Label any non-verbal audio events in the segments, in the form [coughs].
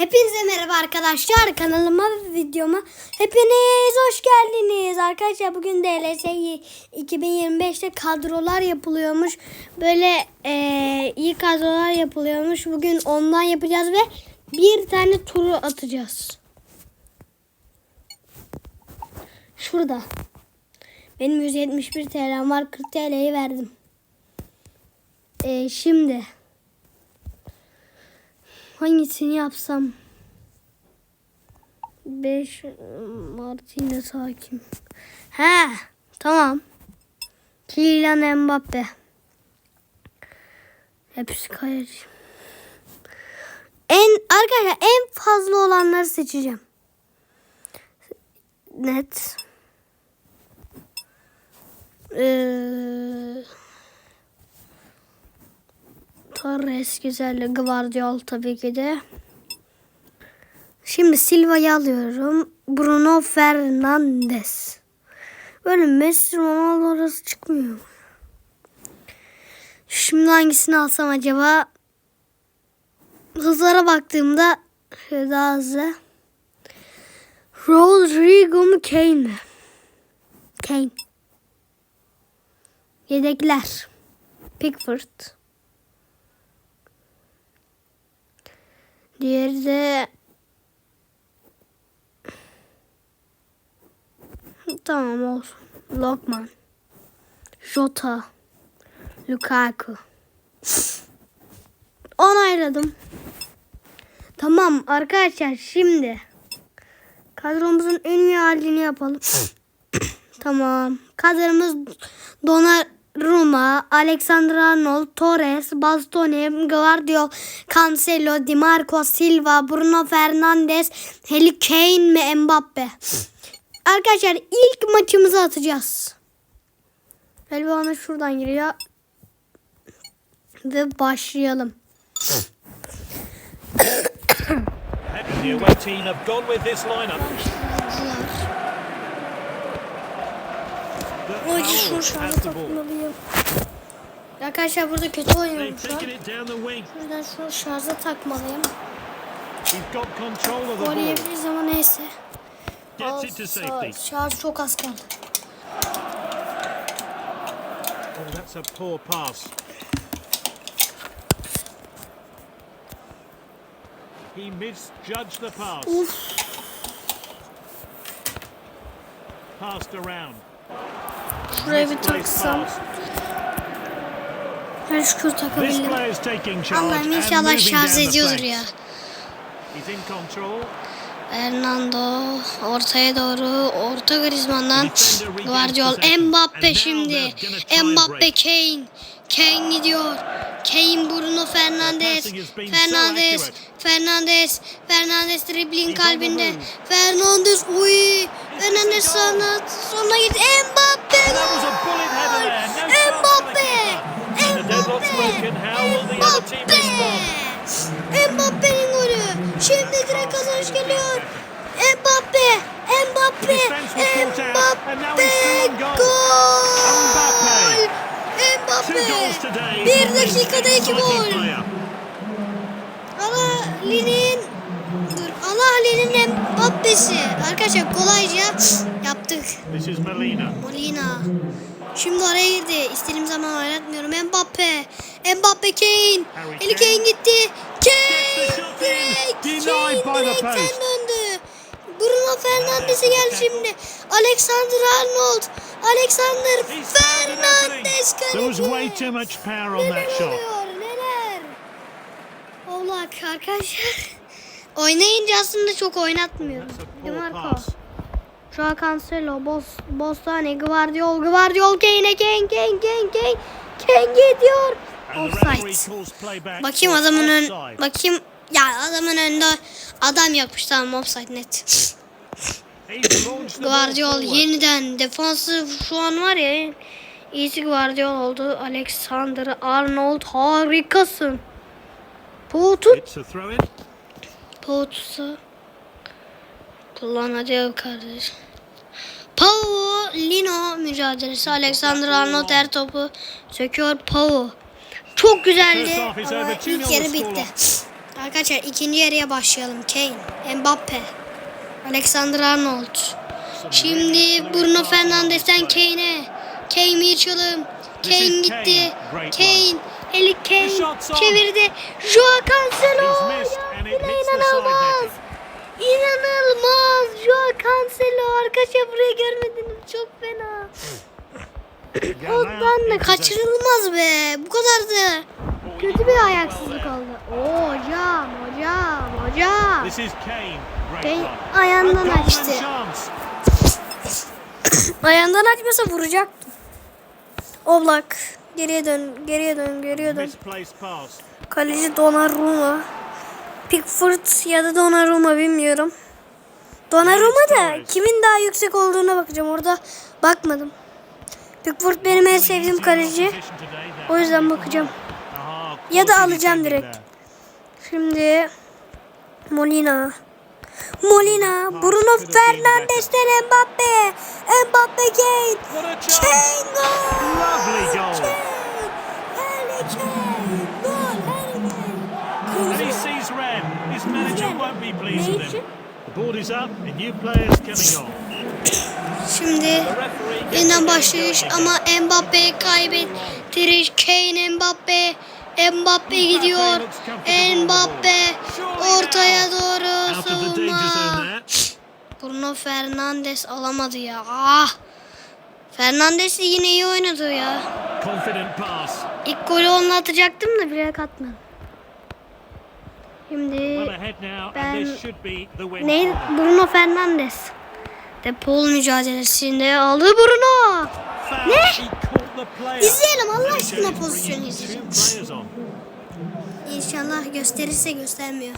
Hepinize merhaba arkadaşlar. Kanalıma ve videoma hepiniz hoş geldiniz. Arkadaşlar bugün DLS 2025'te kadrolar yapılıyormuş. Böyle eee, iyi kadrolar yapılıyormuş. Bugün ondan yapacağız ve bir tane turu atacağız. Şurada. Benim 171 TL'm var. 40 TL'yi verdim. Eee, şimdi hangisini yapsam? 5 Martinez hakim. He, tamam. Kylian Mbappe. Hepsi kaleci. En arkadaşlar en fazla olanları seçeceğim. Net. Ee, Torres güzel. Guardiol tabii ki de. Şimdi Silva'yı alıyorum. Bruno Fernandes. Böyle Messi Ronaldo arası çıkmıyor. Şimdi hangisini alsam acaba? Hızlara baktığımda şöyle daha hızlı. Rodrigo mu Kane mi? Kane. Yedekler. Pickford. Diğeri de Tamam olsun. Lokman. Jota. Lukaku. Onayladım. Tamam arkadaşlar şimdi kadromuzun en iyi halini yapalım. tamam. Kadromuz Donnarumma, Alexander Arnold, Torres, Bastoni, Guardiol, Cancelo, Di Marco, Silva, Bruno Fernandes, Harry Kane mi Mbappe? Arkadaşlar ilk maçımızı atacağız. Elbana şuradan giriyor. Ve başlayalım. The away team have gone with this lineup. Has the ball. takmalıyım. Arkadaşlar burada kötü oynuyorum şu an. Şuradan şunu şarja takmalıyım. Gol yiyebiliriz ama neyse. Safety. Şarj çok az kaldı. Oh, that's a poor pass. He misjudged the pass. Uf. Passed around. Şuraya bir taksam. Her şükür takabildim. Allah'ım inşallah şarj ediyordur ya. He's in control. Fernando ortaya doğru orta Griezmann'dan Guardiol. Mbappe şimdi Mbappe. Kane Kane gidiyor Kane Bruno Fernandes Fernandes. Fernandes Fernandes dribbling kalbinde. Fernandes uy! Fernandes sana sonra git. Mbappe the Mbappe! respond? Mbappe! Mbappe'nin golü. Şimdi direkt kazanış geliyor. Mbappe! Mbappe! Defense Today. bir dakikada iki gol player. Alali'nin dur Alali'nin Mbappe'si arkadaşlar kolayca yaptık Molina. Molina. Şimdi araya girdi. İstediğim zaman oynatmıyorum. Mbappe. Mbappe Kane. Eli Kane. Gitti. Kane direkt. Kane post. döndü. Bruno Fernandes'e geldi şimdi. Alexander Arnold. Alexander an. Fernandes kaleci. too much power on Neler that shot. oluyor neler? Oğlak arkadaşlar. Oynayınca aslında çok oynatmıyorum. That's a Değil mi poor Marco? pass. Joao Cancelo, Bos, Bostani, Guardiol, Guardiol, Kane, Kane, Kane, Kane, Kane, Kane gidiyor. Offside. Bakayım adamın ön, bakayım ya adamın önünde adam yapmış tamam offside net. [laughs] He's launched the ball Guardiol yeniden defansı şu an var ya iyisi Guardiol oldu. Alexander Arnold harikasın. İn. Poğutusu. Kullan hadi kardeş. Pau Lino mücadelesi. Alexander Arnold her topu söküyor Pau. Çok güzeldi ama ilk 2-0 yarı bitti. Arkadaşlar ikinci yarıya başlayalım. Kane, Mbappe, Alexander Arnold. Şimdi Bruno Fernandes'ten Kane'e. Kane Mitchell'ım. Kane gitti. Kane. Eli Kane çevirdi. Joao Cancelo. Ya, inanılmaz. İnanılmaz. Joao Cancelo. Arkadaşlar burayı görmediniz. Çok fena. Ondan da kaçırılmaz be. Bu kadardı. Kötü bir ayaksızlık oldu. Oo, hocam, hocam, hocam. This is Kane. Kane run. ayağından açtı. Ayağından açmasa vuracaktı. Oblak. Geriye dön, geriye dön, geriye dön. Kaleci Donnarumma. Pickford ya da Donnarumma bilmiyorum. Donnarumma da kimin daha yüksek olduğuna bakacağım. Orada bakmadım. Pickford benim en sevdiğim kaleci. O yüzden bakacağım. Ya da alacağım direkt. Şimdi Molina. Molina, Bruno Fernandes'ten Mbappe. Mbappe Kane. What a chance. Kane gol. Lovely goal. Kane. Harry Kane. Gol Harry Kane. And he sees red. His manager won't be pleased with him. The board is up and new players coming on. Şimdi yeniden the game başlıyor going ama. Mbappe kaybettirir. Kane Mbappe. Mbappe gidiyor. Mbappe ortaya doğru savunma. Bruno Fernandes alamadı ya. Ah! Fernandes de yine iyi oynadı ya. İlk golü onunla atacaktım da bile atmadım. Şimdi Ben- and this should be the win. ne? for them. Bruno Fernandes. Depol mücadelesinde aldı Bruno. Ne? İzleyelim Allah aşkına is pozisyonu on. İnşallah gösterirse göstermiyor.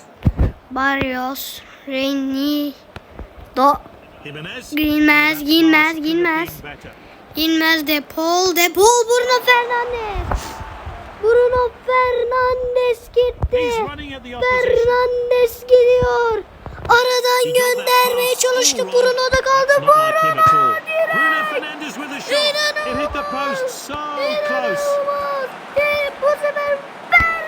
Barrios, Reyni, Do. Gilmez, Gilmez, Gilmez. been better. Gilmez, Depol, Depol, Bruno Fernandes. Bruno Fernandes gitti. Fernandes gidiyor. Aradan göndermeye çalıştı. Bruno da kaldı. Bruno Bruno Fernandes with a shot. It hit the post so close. İnanılmaz. Ve bu sefer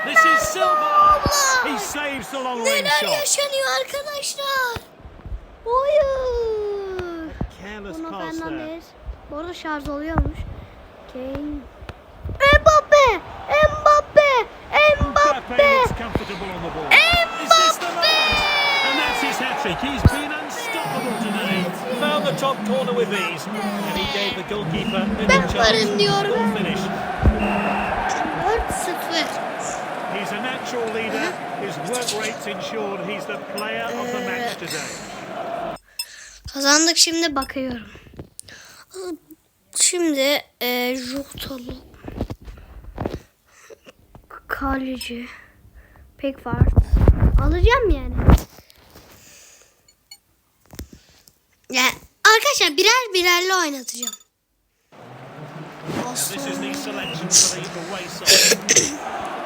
This is Fernando. Silva. He saves the long range Neler yaşanıyor arkadaşlar? Hayır. Bruno. Fernandes. Bu arada şarj oluyormuş. Kane. Mbappe! Mbappe! Mbappe Mbappe! Hat-trick. He's been unstoppable today. Found the top corner with ease. And he gave the goalkeeper Ben little chance. Good finish. 4-0. He's a natural leader. His work rate's ensured. He's the player of the match today. Kazandık şimdi bakıyorum. Şimdi e, Joktalı Kaleci Pickford alacağım yani. Ya arkadaşlar birer birerli oynatacağım.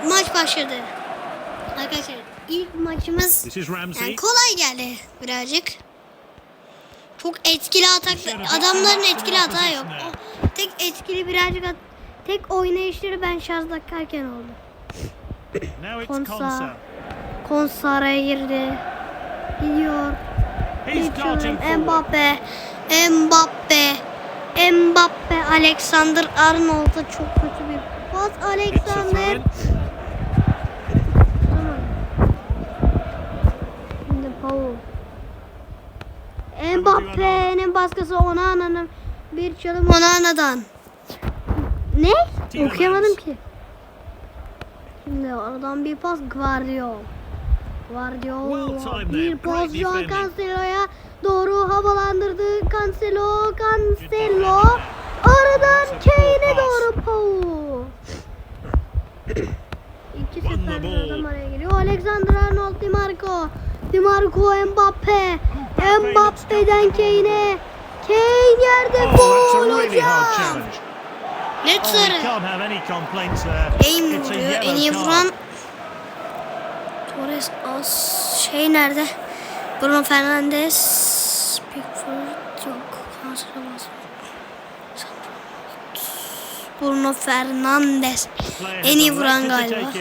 [coughs] Maç başladı. Arkadaşlar ilk maçımız yani kolay geldi birazcık. Çok etkili atak adamların etkili hata yok. O tek etkili birazcık at, tek oynayışları ben şarj takarken oldu. Konsa. Konsa. Konsara'ya girdi. Gidiyor. Forward. Mbappe. Mbappe. Mbappe. Alexander Arnold'a çok kötü bir pas. Alexander. Şimdi Paul. Mbappe'nin baskısı Onana'nın bir çalım Onana'dan. Ne? Tielemans. Okuyamadım ki. Şimdi aradan bir pas Guardiol. Guardiol Well timed bir defending. Cancelo'ya doğru havalandırdı. Cancelo, Cancelo. Aradan Kane'e doğru Paul. [coughs] İki Won the sefer ball. adam araya giriyor. Alexander Arnold, Di Marco. Di Marco, Mbappe. Mbappe'den Kane'e. Kane yerde Oh, gol hocam. Net Oh, sarı. Kane vuruyor? En iyi vuran Suarez, o şey nerede? Bruno Fernandes, Pickford yok. Bruno Fernandes. En iyi vuran galiba.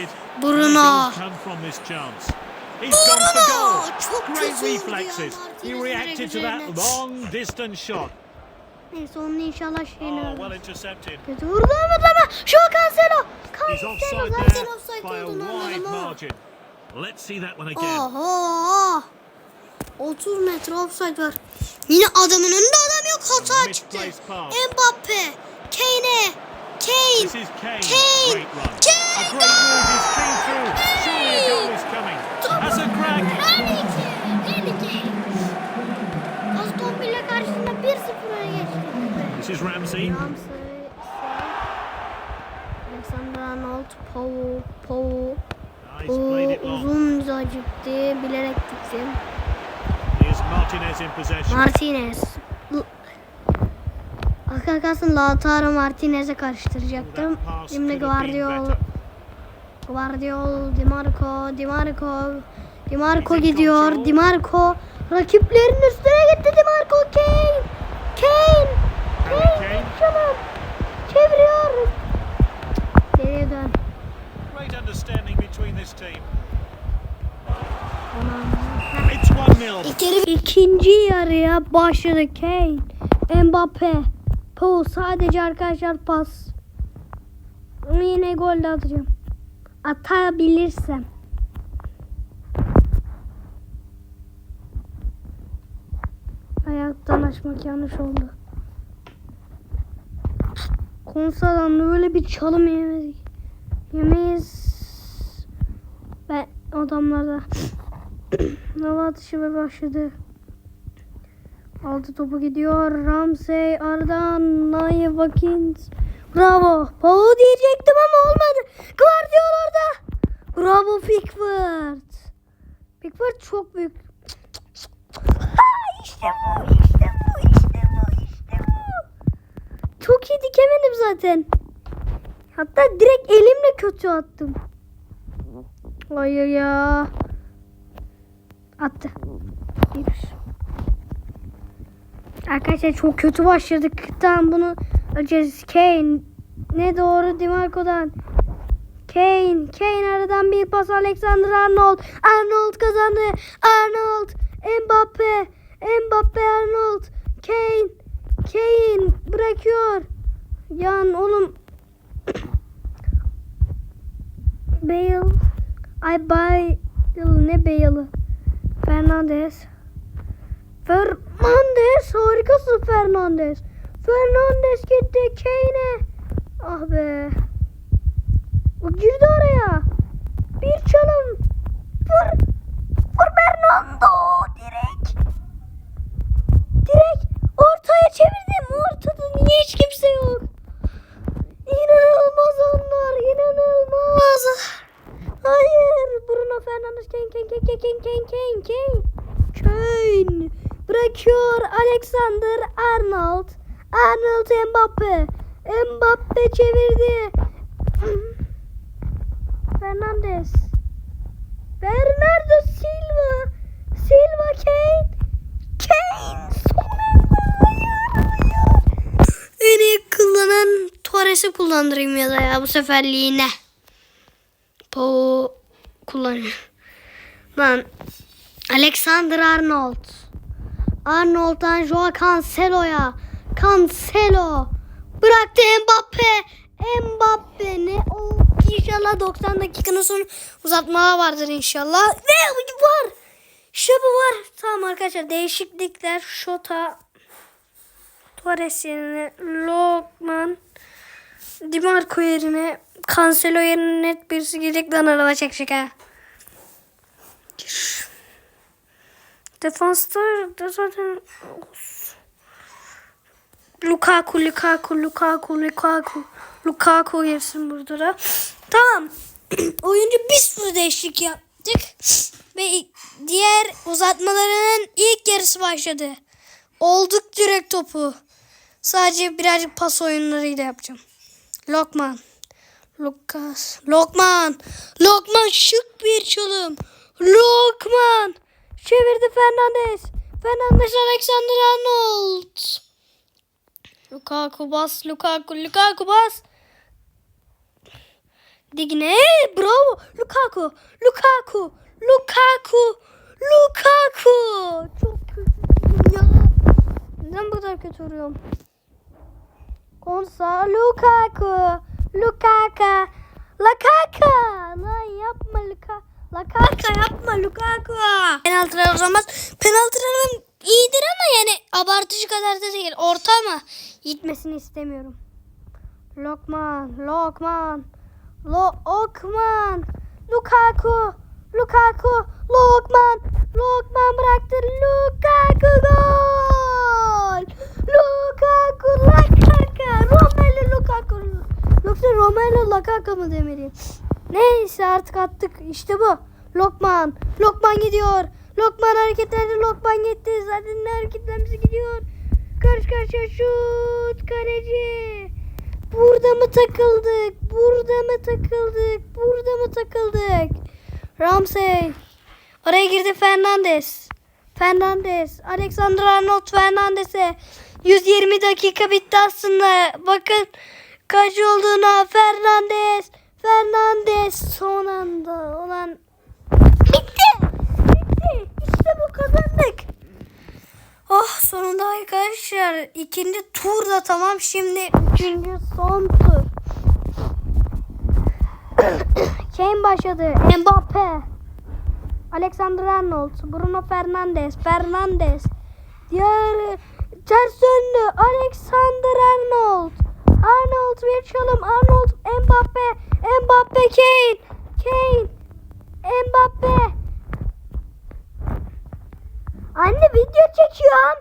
Bruno. Bruno! Çok güzel He reacted to that long distance shot. Neyse onun inşallah şeyini oh, well intercepted. Vurdu ama ama şu Cancelo. Cancelo zaten offside olduğunu anladım ha. Let's see that one again. Oha. 30 metre offside var. Yine adamın önünde adam yok hata çıktı. Mbappe, Kane, Kane, Kane, Kane, Kane, Aston Villa karşısında 1-0 öne geçti. This is Ramsey. Ramsey. Alexander Arnold, Powell, Powell. O uzun müzacipti. Bilerek diktim. Martinez. Arka kalsın Lautaro Martinez'e karıştıracaktım. Şimdi Guardiol Guardiol, Di Marco, Di Marco, Di Marco gidiyor. Di Marco rakiplerin üstüne gitti Di Marco. Kane. Kane. Kane. Kane. Kane. İkinci yarıya başladı Kane, Mbappe, Paul sadece arkadaşlar pas. Yine gol de atacağım. Atabilirsem. Ayaktan açmak yanlış oldu. Konsa'dan böyle bir çalım yemedik. Yemeyiz. Adamlarda [clears throat] Hava atışı ve başladı. Altı topu gidiyor. Ramsey, Ardan, Naya Watkins. Bravo. Pau diyecektim ama olmadı. Guardiol orada. Bravo Pickford. Pickford çok büyük. Ha, işte bu, işte bu, işte bu, işte bu. Çok iyi dikemedim zaten. Hatta direkt elimle kötü attım. Hayır ya. Attı. Arkadaşlar çok kötü başladık. Tamam bunu öleceğiz. Kane. Ne doğru Dimarco'dan. Kane. Kane aradan bir pas Alexander Arnold. Arnold kazandı. Arnold. Mbappe. Mbappe Arnold. Kane. Kane bırakıyor. Yan oğlum. [coughs] Bale. Ay Bale. Ne Bale'ı? Fernandez. Fernandez harikasın Fernandez. Fernandez gitti Kane'e. Ah be. O girdi araya. Bir çalım. Vur. Vur Fernando. Direkt. Direkt ortaya çevirdim. Ortada niye hiç kimse yok? İnanılmaz onlar. İnanılmaz. Hayır. Bruno Fernandes Kane Kane Kane Kane Kane Kane Kane Kane. Bırakıyor Alexander Arnold. Arnold Mbappe. Mbappe çevirdi. [clears throat] Fernandes. Bernardo Silva. Silva Kane. Kane son anda hayır hayır. En iyi kullanan Torres'i kullandırayım ya da ya bu seferliğine Po kullanıyor. Lan Alexander Arnold. Arnold'dan Joao Cancelo'ya. Cancelo. Bıraktı Mbappe. Mbappe ne? O inşallah 90 dakikanın sonu uzatmalar vardır inşallah. Ve var. Bu var. Tamam arkadaşlar değişiklikler. Şota. Torres yerine Lokman. Di Marco yerine Cancelo yerine net birisi gelecek lan araba çekecek ha. Defansta da zaten Lukaku, Lukaku, Lukaku, Lukaku, Lukaku girsin burada da. Tamam. [clears throat] Oyuncu bir sürü değişiklik yaptık. Ve diğer uzatmaların ilk yarısı başladı. Olduk direkt topu. Sadece birazcık pas oyunlarıyla yapacağım. Lokman. Lukas. Lokman. Lokman şık bir çalım. Lokman. Çevirdi Fernandez. Fernandez Alexander Arnold. Lukaku bas. Lukaku. Lukaku bas. Digne. Bravo. Lukaku. Lukaku. Lukaku. Lukaku. Çok kötü ya. Neden bu kadar kötü vuruyorum? Konsa Lukaku. Lukaka. Lakaka. Lan yapma Luka. Lakaka yapma Lukaku. Penaltılar olamaz. Penaltılarım iyidir ama yani abartıcı kadar da değil. Orta ama gitmesini istemiyorum. Lokman. Lokman. Lokman. Lukaku. Lukaku. Lokman. Lokman bıraktı. Lukaku gol. Lukaku. Lakaka. Romelu Lukaku. Yoksa Romelu Lukaku mı demeliyim? Neyse artık attık. İşte bu. Lokman. Lokman gidiyor. Lokman hareketlendi. Lokman gitti. Zaten ne hareketlerimiz gidiyor. Karşı karşıya şut. Kaleci. Burada mı takıldık? Burada mı takıldık? Burada mı takıldık? Ramsey. Oraya girdi Fernandes. Fernandes. Alexander Arnold Fernandes'e. 120 dakika bitti aslında. Bakın kaç olduğuna Fernandes. Fernandes son anda olan bitti. Bitti. İşte bu kazandık. Oh sonunda arkadaşlar ikinci tur da tamam şimdi üçüncü son tur. [coughs] Kane başladı. Mbappe. Alexander Arnold. Bruno Fernandes. Fernandes. Diğer ters döndü. Alexander Arnold. Arnold çalım. Arnold Mbappe. Mbappe Kane. Kane. Mbappe. Anne video çekiyorum.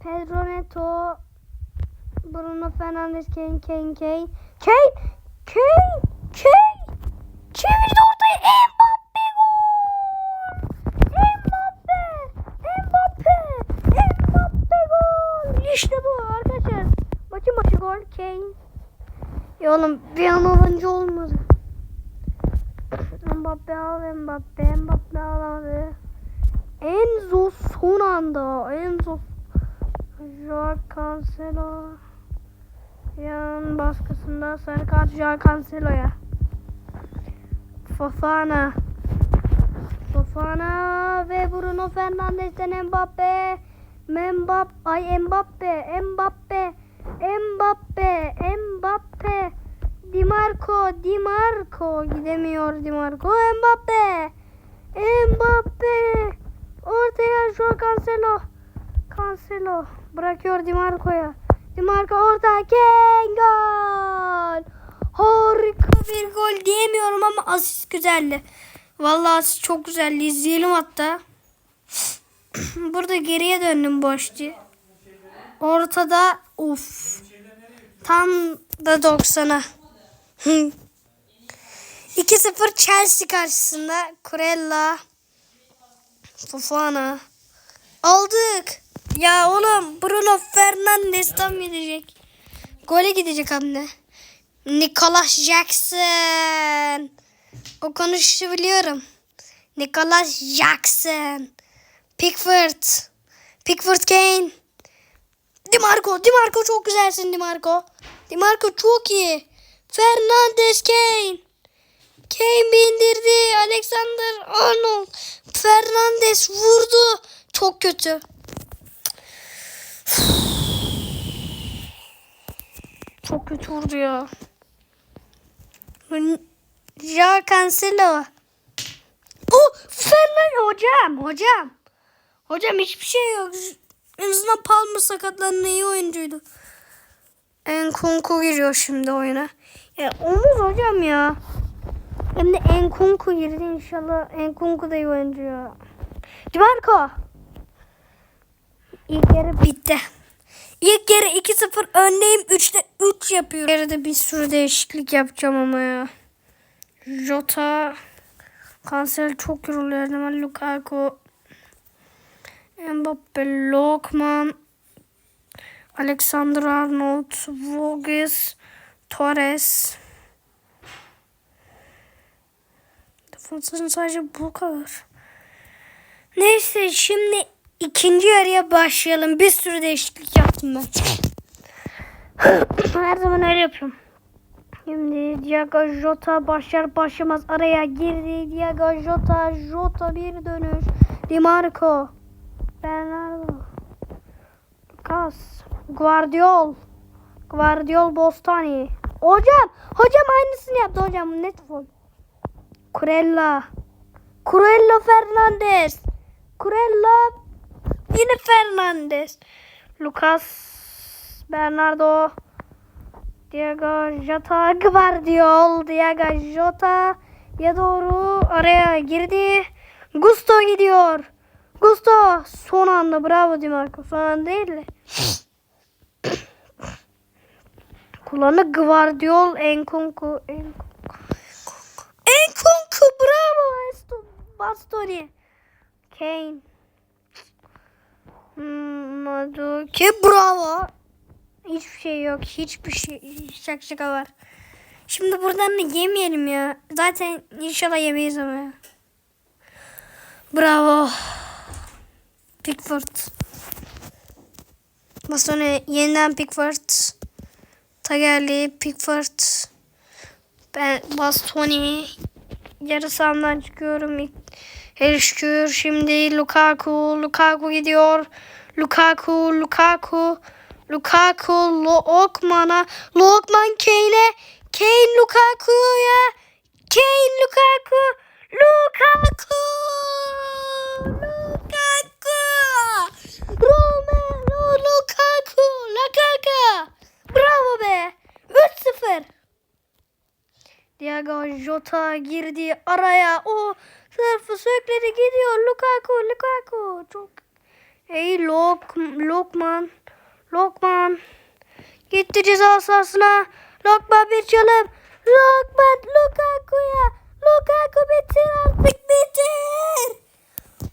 Pedro Neto. Bruno Fernandes, Kane, Kane, Kane. Kane, Kane, Kane. Çevirdi ortaya Mbappe gol. Mbappe, Mbappe, Mbappe gol. İşte bu arkadaşlar. Maçın başı gol Kane. Ya oğlum bir an olunca olmadı. Mbappe al Mbappe, Mbappe alamadı. Enzo son anda. Enzo. Joao Cancelo. Yan baskısında sarı kart Joao Cancelo'ya. Fofana. Fofana ve Bruno Fernandes'ten Mbappe. Mbappe. Ay Mbappe. Mbappe. Mbappe. Mbappe. Di Marco. Di Marco. Gidemiyor Di Marco. Mbappe. Mbappe. Ortaya Joao Cancelo. Cancelo. Bırakıyor Di Marco'ya. Di Marco orta. Gol. Harika bir gol diyemiyorum ama asist güzeldi. Vallahi asist çok güzeldi. İzleyelim hatta. [sniffs] Burada geriye döndüm boşçu. Ortada uf. Tam da 90'a. 2-0 [laughs] Chelsea karşısında. Kurella. Fofana. Aldık. Ya oğlum Bruno Fernandes tam gidecek. Gole gidecek hem de. Nicholas Jackson. O konuşu biliyorum. Nicholas Jackson. Pickford. Pickford Kane. Di Marco. Di Marco çok güzelsin Di Marco. Di Marco çok iyi. Fernandes Kane. Kane bindirdi. Alexander Arnold. Fernandes vurdu. Çok kötü. Çok kötü vurdu ya. Ja Cancelo. Oh Fernandes hocam hocam. Hocam hiçbir şey yok. En azından Palmer sakatlanan iyi oyuncuydu. Enkunku giriyor şimdi oyuna. Ya omuz hocam ya. Hem de Enkunku girdi inşallah. Enkunku da iyi oyuncu ya. İlk yarı bitti. İlk yarı 2-0 öndeyim. 3'te 3 yapıyorum. Yarıda bir sürü değişiklik yapacağım ama ya. Jota. Kanser çok yoruluyor. Lukaku. Mbappe, Lokman. Alexander Arnold. Vogis. Torres. Defansın sadece bu kadar. Neyse şimdi ikinci yarıya başlayalım. Bir sürü değişiklik yaptım ben. Her zaman öyle yapıyorum. Şimdi Diego Jota başlar başlamaz araya girdi. Diego Jota, Jota bir dönüş. Di Marco, Bernardo, Lucas, Guardiol, Guardiol Bostani. Hocam, hocam aynısını yaptı hocam. Net foul. Kurella, Kurella Fernandez, Kurella yine Fernandez. Lucas, Bernardo, Diego Jota Guardiol. Diego Jota ya doğru araya girdi. Gusto gidiyor. Gusto son anda bravo Di Marco. Son anda değil de. [laughs] Kullanı Guardiol Enkunku. Enkunku. Enkunku bravo. Esto- Bastoni. Kane. Hmm, Maduke bravo. Hiçbir şey yok. Hiçbir şey. Şak şaka var. Şimdi buradan da yemeyelim ya. Zaten inşallah yemeyiz ama ya. Bravo. Pickford. Sonra yeniden Pickford. Tagerli Pickford. Ben Bastoni. Yarı sahamdan çıkıyorum. Her şükür. Şimdi Lukaku. Lukaku gidiyor. Lukaku. Lukaku. Lukaku. Lokman'a. Lokman Kane'e. Kane Lukaku'ya. Kane. Lukaku. Lukaku. Romelu Lukaku. Lukaku. Bravo be. 3-0. Diego Jota girdi araya. O sırfı sökledi gidiyor. Lukaku, Lukaku. Çok Ey Lok, Lokman. Lokman. Gitti ceza sahasına. Lokman bir çalım. Lokman Lukaku'ya. Lukaku bitir artık bitir.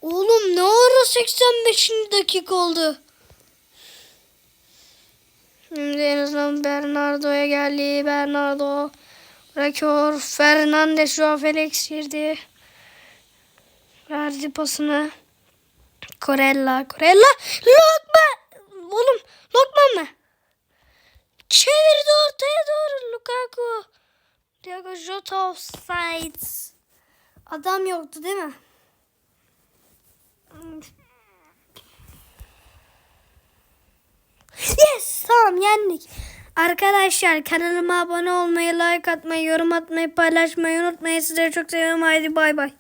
Oğlum ne ara 85. dakika oldu. Şimdi en azından Bernardo'ya geldi. Bernardo bırakıyor. Fernandes şu Felix girdi. Verdi pasını. Corella. Corella. Lokman. Oğlum Lokman mı? Çevirdi ortaya doğru Lukaku. Diego Jota offside. Adam yoktu değil mi? Yes tamam yendik. Arkadaşlar kanalıma abone olmayı, like atmayı, yorum atmayı, paylaşmayı unutmayın. Sizleri çok seviyorum. Haydi bay bay.